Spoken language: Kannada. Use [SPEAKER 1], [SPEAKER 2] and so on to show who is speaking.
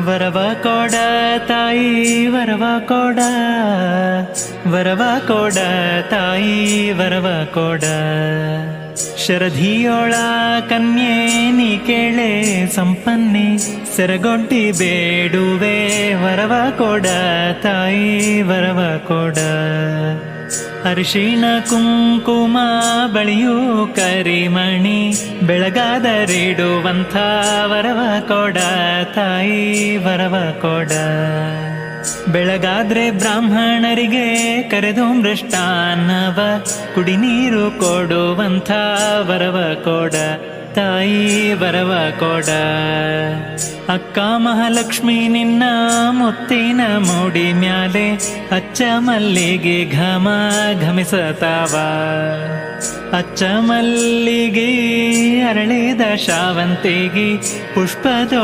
[SPEAKER 1] ವರವ ಕೊಡ ತಾಯಿ, ವರವ ಕೊಡ. ವರವ ಕೊಡ ತಾಯಿ, ವರವ ಕೊಡ. ಶರಧಿಯೊಳ ಕನ್ಯೆ, ನೀ ಕೇಳೆ ಸಂಪನ್ನೆ. ಸೆರಗೊಡ್ಡಿ ಬೇಡುವೆ, ವರವ ಕೊಡ ತಾಯಿ, ವರವ ಕೊಡ. ಅರಿಶಿಣ ಕುಂಕುಮ ಬಳಿಯು ಕರಿಮಣಿ. ಬೆಳಗಾದರಿಡುವಂಥ ವರವ ಕೊಡ ತಾಯಿ, ವರವ ಕೊಡ. ಬೆಳಗಾದ್ರೆ ಬ್ರಾಹ್ಮಣರಿಗೆ ಕರೆದು ಮೃಷ್ಟಾನ್ನವ ಕುಡಿ ನೀರು ಕೊಡುವಂಥ ವರವ ಕೊಡ ತಾಯಿ, ವರವ ಕೊಡ. ಅಕ್ಕ ಮಹಾಲಕ್ಷ್ಮಿ ನಿನ್ನ ಮುತ್ತಿನ ಮೂಡಿ ಮ್ಯಾಲೆ ಅಚ್ಚ ಮಲ್ಲಿಗೆ ಘಮ ಘಮಿಸತಾವ. ಅಚ್ಚ ಮಲ್ಲಿಗೆ ಅರಳಿದ ಶಾವಂತಿಗೆ ಪುಷ್ಪದೊ